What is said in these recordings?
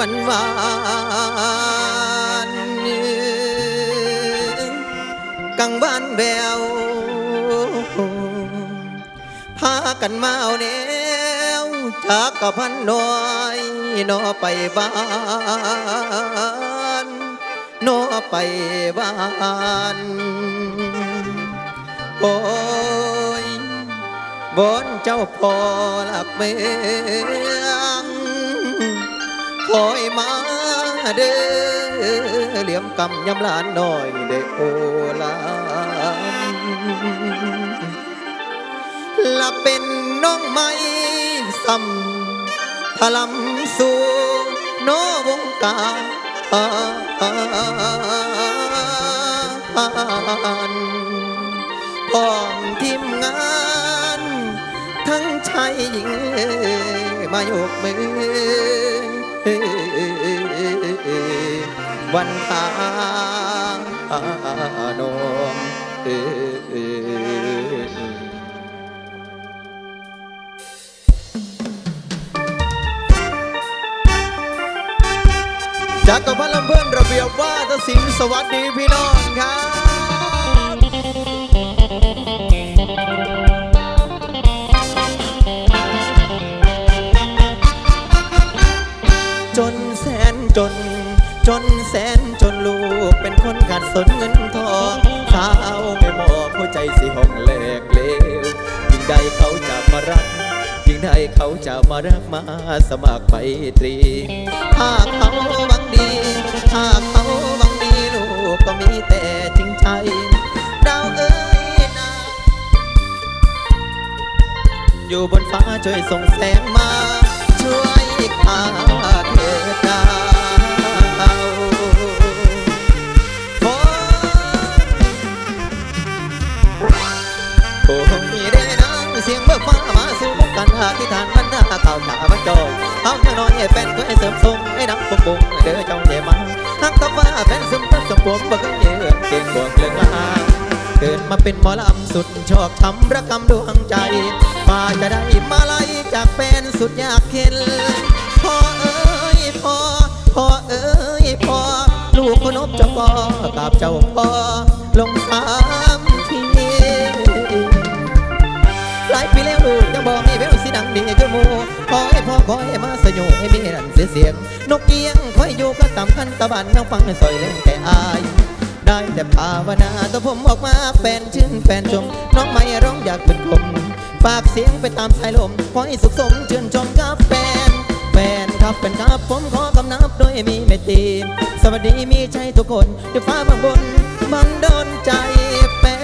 หวานกังบ้านแววพากันมาเอาแนวจากกับพันน้อยนอไปบ้านนอไปบ้านโอ้ยบนเจ้าพอหลักเมือง คอยมาเด้อเหลี่ยมกำยำลานน้อยเด้อโอลามละเป็นน้องไม่ซ้ำทะลำสู่โนวงการพร้อมทีมงาน ทั้งชายหญิงมายกมือ วันทางนมเอจากกับพันลำเพื่อนระเบียบว่าทศิลสวัสดีพี่น้องครับ จนแสนจนลูกเป็นคนขาดสนเงินทองสาวไม่มองหัวใจสิห้องแหลกเลวยิ่งใดเขาจะมารัก ยิ่งใดเขาจะมารักมาสมัครไปตรี ถ้าเขาหวังดี ถ้าเขาหวังดีลูกก็มีแต่จริงใจดาวเอ้ยนาอยู่บนฟ้าช่วยส่งแสงมา ช่วยข้าเถิดา กันอธิษฐานมันหน้าเก่าขามันจอยเอาอย่าน้อยให้แฟนก็ให้เสริมทรงให้ดังปุ้งปุ้งเด้อเจ้าเดมาหักกับว่าแฟนซึมตั้งสมผมบ่เคยเยือนเก่งบวกเรื่องงาเกิดมาเป็นหมอลำสุดชอบทำระกำดวงใจป่าจะได้มาไล่จากแฟนสุดอยากเห็นพ่อเอ้ยพ่อพ่อเอ้ยพ่อลูกคนบเจ้าพ่อกับเจ้าพ่อลงสา ดังดีคือหมูขอให้พ่อขอให้มาสยบให้มีนันเสียเสียง นกเกี้ยงคอยอยู่ก็ตามคันตะบันน้องฟังสอยเล่นแต่อาย ได้แต่ภาวนาตัวผมออกมาแฟนชื่นแฟนชม น้องไม่ร้องอยากเป็นคมฝากเสียงไปตามสายลมขอให้สุขสมชื่นชมกับแฟนแฟนครับเป็นครับผมขอกำนับโดยมีเมตตีสวัสดีมีใจทุกคนด้วยฟ้าบางบนมันโดนใจแฟน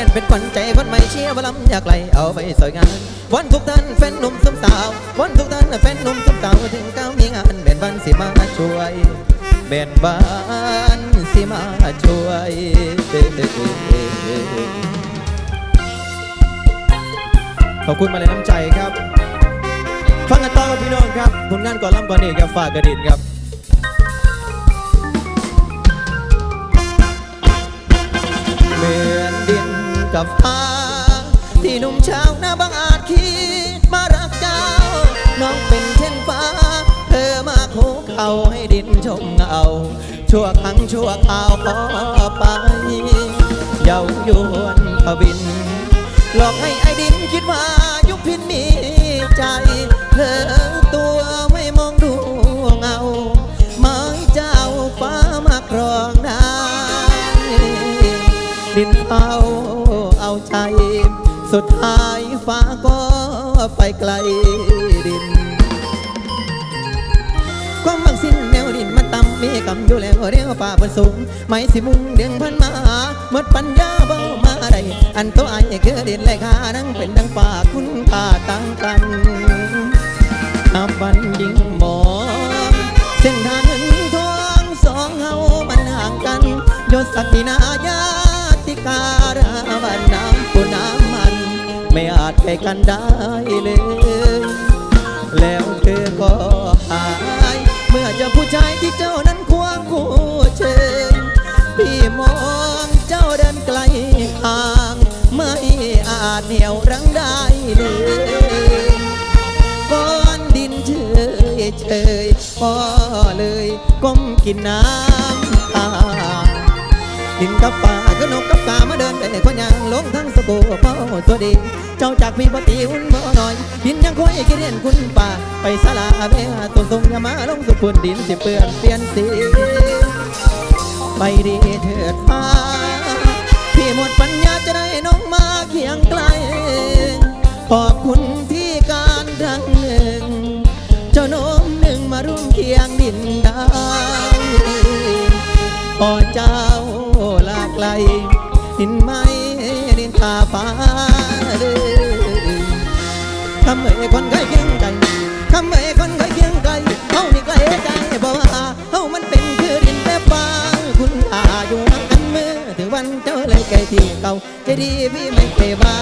น่นเป็นขวัญใจคนใหม่เชียร์บอลำอยากไหลเอาไปสวยงานวันทุกท่านแฟนหนุ่มสมสาว วันทุกท่านแฟนหนุ่มสมสาวถึงก้าวมีงานเบนบันสิมาช่วยเบนบันสิมาช่วยขอบคุณมาเลยน้ำใจครับ ฟังกันต่อครับพี่น้องครับผลงานก่อนล่ำก่อนนี่ครับฝากกระดิ่งครับ กับฟ้าที่หนุ่มชาวนาบางอาจคิดมารักเจ้า น้องเป็นเช่นฟ้า เธอมาโคกเขาให้ดินชมเงาชั่วครั้งชั่วคราวพอไปเยาวยวนทวิน หลอกให้ไอ้ดินคิดว่ายุพินมีใจเธอตัวไม่มอง สุดท้ายฟ้าก็ไปไกลดิน ความบางสิ้นแนวดินมันต่ำมีกำอยู่แล้วเรียวป่าบนสูง ไม่สิมุงเดียงพันมาหมดปัญญาเบามาได้ อันตัวไอ้คือดินเลยค่านั่งเป็นดังป่าคุณค่าตั้งกันนับวันยิ่งมองเส้นทางเงินทองสองเฮามันห่างกันยศศักดินายาติการาวันน้ำปุน้ำมัน ไม่อาจไปกันได้เลย แล้วเธอก็หาย เมื่อเจอผู้ชายที่เจ้านั้นควงคู่เชิญพี่มองเจ้าเดินไกลห่าง ไม่อาจเหนี่ยวรั้งได้เลยก้อนดินเชยเชยก็เลยก้มกินน้ำตาดินกับป่าก็น ตัวดี เจ้าจากพี่ปฏิอุ่นบ่หน่อยดินยังคอยกินเรียนคุณป่า ไปสลาเบียตุ่มตุ่มยามาลงสุพื้นดินสิเปื้อนเปลี่ยนสีไปดีเถิดฟ้าพี่หมดปัญญาจะได้น้องมาเคียงไกล ขอบคุณที่การครั้งหนึ่ง เจ้าน้มหนึ่งมาร่วมเคียงดินดาวพอเจ้าลาไกลดินไม่ดินตาฟ้าำเอ่ยคนเคยเคียงใจคำเอ่ยคนเคยเคียงใจเฮานี่ไกลใจบ่ว่าเฮามันเป็นคือดินแบบบางคุณอาอยู่ห่างอันเมื่อถึงวันเจ้าเลยไกลที่เก่าใจดีพี่ไม่เคยบ้า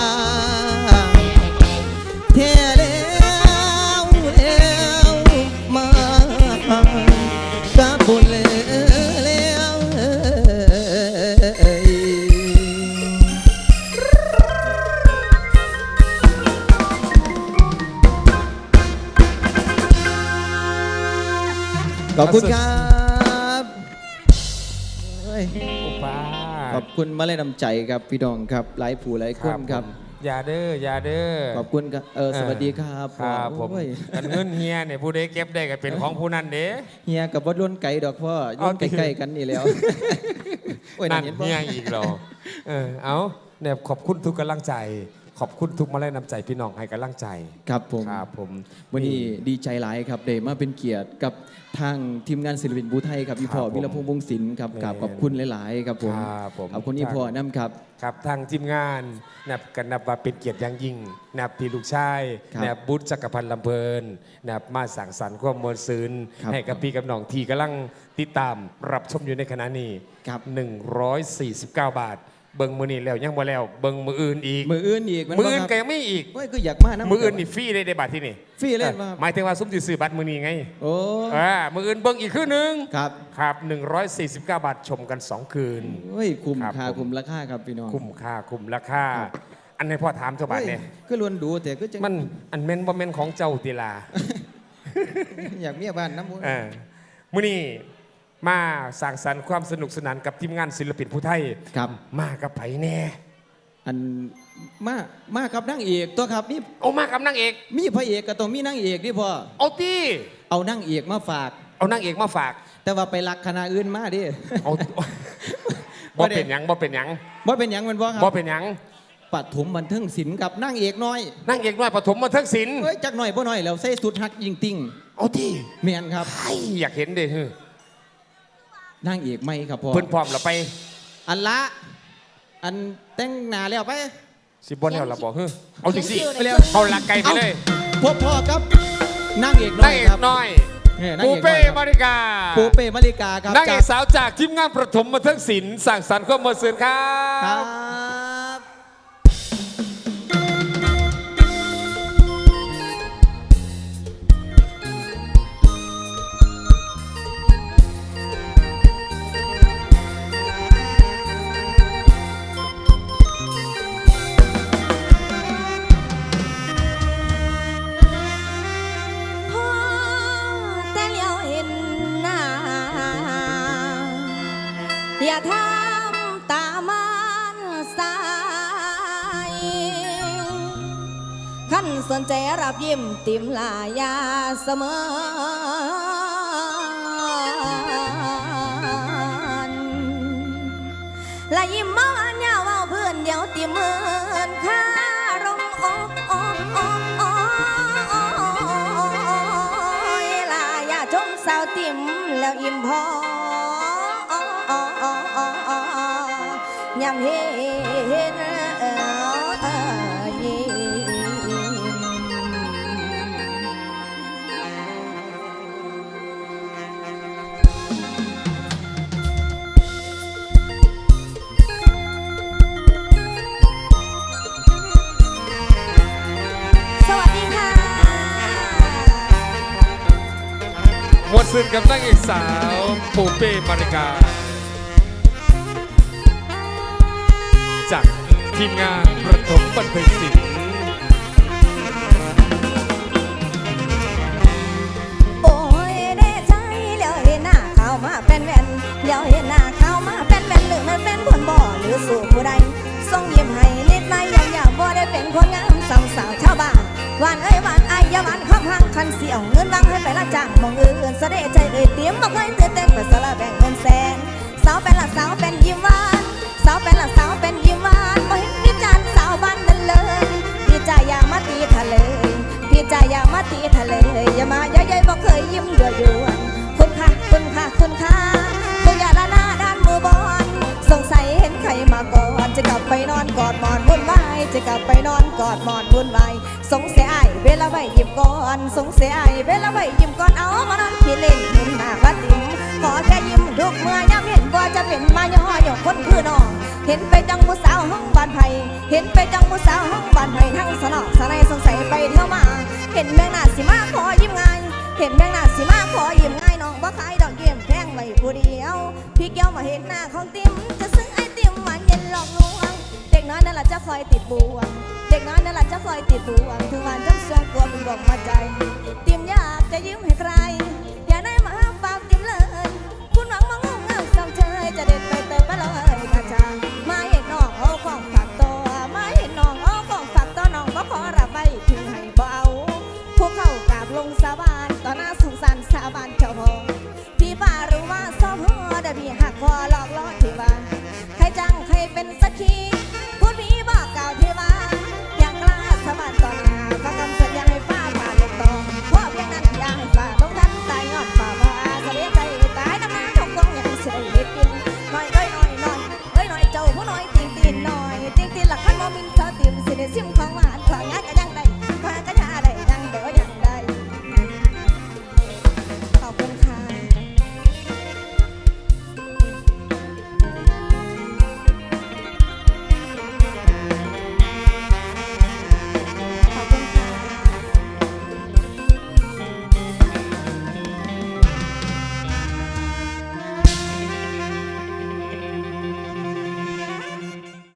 อบคุณครับเฮ้ยอุปาขอบคุณมาเลยนำใจครับพี่น้องครับหลายผู้หลายคนครับผมอย่าเด้ออย่าเด้อขอบคุณครับเออสวัสดีครับครับผมโอ้ยกันเงินเฮียเนี่ยผู้ใดเก็บได้ก็เป็นของผู้นั้นเด้เฮียกับวัดล้นไก่ดอกพ่อเอาย่นดิใกล้ๆกันนี่แล้วโอ้ยนั่นั่นนเห็นบ่เฮียอีกเหรอเออเอาเนี่ยขอบคุณทุกกำลังใจ ขอบคุณทุกมาแรงน้ำใจพี่น้องให้กำลังใจครับผมครับผมวันนี้ดีใจหลายครับได้มาเป็นเกียรติกับทางทีมงานศิลปินบูไทยครับพี่พ่อครับผมวิรพงษ์วงศิลป์ครับแม่กราบขอบคุณหลาย ๆ ครับผมครับผมขอบคุณที่พ่อน้ำครับครับทางทีมงานนับกันนับว่าเป็นเกียรติอย่างยิ่งนับพี่ลูกชายครับนับบุตรจักรพันธ์ลำเพลินนับมาสั่งสรรค์ความมวลซืนครับให้กับพี่กับน้องที่กำลังติดตามรับชมอยู่ในขณะนี้ครับ149 บาท เบิ่งมือนี้แล้วยังบ่แล้วเบิ่งมืออื่นอีก มืออื่นอีกมืออื่นบ่ก็ครับยังไม่อีกโอ้ยคืออยากมานะมืออื่นนี่ฟรีเลยได้บัตรที่นี่ฟรีเล่นมาหมายถึงว่าซุ้มสิซื้อบัตรมือนี้ไงโอ้อ่ามืออื่นเบิ่งอีกคืนนึงครับครับ149 บาทชมกัน 2 คืนโอ้ยคุ้มครับค่าผมคุ้มราคาครับพี่น้องคุ้มค่าคุ้มราคาอันนี้พ่อถามเจ้าบัตรเนี่ยโอ้คือลวนดูแต่ก็จะมันอันเมนบ่เมนของเจ้าติลาอยากเมียบ้านน้ำมูเออมื้อนี้ มาสร้างสรรค์ความสนุกสนานกับทีมงานศิลปินผู้ไทยครับ มากับไผแน่ อันมามากับนางเอกตัวครับมีโอ้มากับนางเอก มีพระเอกก็ต้องมีนางเอกดิพ่อเอาตี้เอานางเอกมาฝาก เอานางเอกมาฝาก แต่ว่าไปรักคณะอื่นมาดิเอาบ่เป็นหยังบ่เป็นหยังบ่เป็นหยังแมันบ่ครับ่บเป็นหยังปฐมบันเทิงศิลป์กับนางเอกน้อยนางเอกน้อยปฐมมาเทิงศิลป์เอ้ยจักหน่อยบ่หน่อยแล้วใส่สุดฮักยิงติ่งเอาตี้เมียนครับไอ้อยากเห็นเด้เฮ้อ นางเอกไม่ครับพ่อเพิ่นพร้อมแล้วไป อันละ อันแต่งหน้าแล้วไปสิบ่แล้วล่ะบ่เฮ้อเอาจังซี่ไปเร็วเอาหลักไกลไปเลยพบพ่อครับนางเอกน้นาองยเอคกรับน้อยเนี่ยนางปูเอกน้เป้อยครับมาริกาปูเป้มาริกาครับนางเอจากสาวจากทีมงานประถมมาเทิงศิลป์สั่งสรรค์ความมวลซื่นครัครับบ อย่าทำตามันสายขั้นสนใจรับยิ้มติมลายาเสมอและยิ้มมองอันยาวเว้าเพื่อนเดียวติมเมินค่ารมอกอกอกอกลาอย่าชมสาวติมแล้วอิ่มพอ ยามเห็นยิ้มสวัสดีค่ะมวลซื่นกับนางเอกสาวปูเป้มาริกา จากทีมงานประถมบันเทิศิโอยแน่ใจเลี้วเห็นหน้าเขามาเป็นแว่นเลี้ยวเห็นหน้าเขามาเป็นแว่นหรือมันเป็นคบ่อหรือสู่ผู้ใดทรงยิ้มให้นิดหน่อยบ่ได้เป็นคนงามสองสาวชาวบ้านวานเอวานไอ้ยาวันข้ามห้างคันเสี่ยวเงินวางให้ไปละจ้างมองอื่นเสด็จใจเอ้ยเตรียมบอกให้เตือนแต่งไปสละแบ่งเงินแสนสาวเป็นละสาวเป็นยิ้มว่าะกลับไปนอนกอดหมอนวุ่นวายสงเสัยไอเวลาไว้ยิ้มก่อนสงเสัยไอเวลาไว้ยิ้มก่อนเอามานอนขี้เล่นเห็นหน้าวัดติ๋มขอแค่ยิ้มทุกเมื่อยามเห็นว่าจะเป็นมาย่อหยอกคนคือน้องเห็นไปจังผู้สาวห้องบ้านไผ่เห็นไปจังผู้สาวห้องบ้านไผ่ทั้งสนอกสนายสงสัยไปเที่ยวมา เห็นแมงนาสิมาขอยิ้มง่ายเห็นแมงนาสิมาขอยิ้มง่ายน้องบ่ขายดอกเยี่ยมแพงไว้ผู้เดียวพี่แก้วมาเห็นหน้าของติ๋มจะซื้อไอติมหวานเย็นหลอกลวง น้อยนั่นแหละจะคอยติดบ่วง เด็กน้อยนั่นแหละจะคอยติดบ่วงถึงวันจำสวงกลัวเป็นบอกมาใจติมอยากจะยิ้มให้ใคร อย่าได้มาฝามปากติมเลย คุณหวังมางงงามสองเชยจะเด็ดไปเติมมาเลยกระจางมาเห็นน้องเอาของฝากตัวมาเห็นน้องเอาของฝากตัวน้องบ่ขอรับไว้ถึงให้เบาพวกเขากราบลงสาบานต่อหน้าสงสารสาบานเจ้าพองพี่ป้ารู้ว่าซ้อมหัวเดี๋ยวพี่หักคอหลอกล่อที่บ้านใครจังใครเป็นสักขี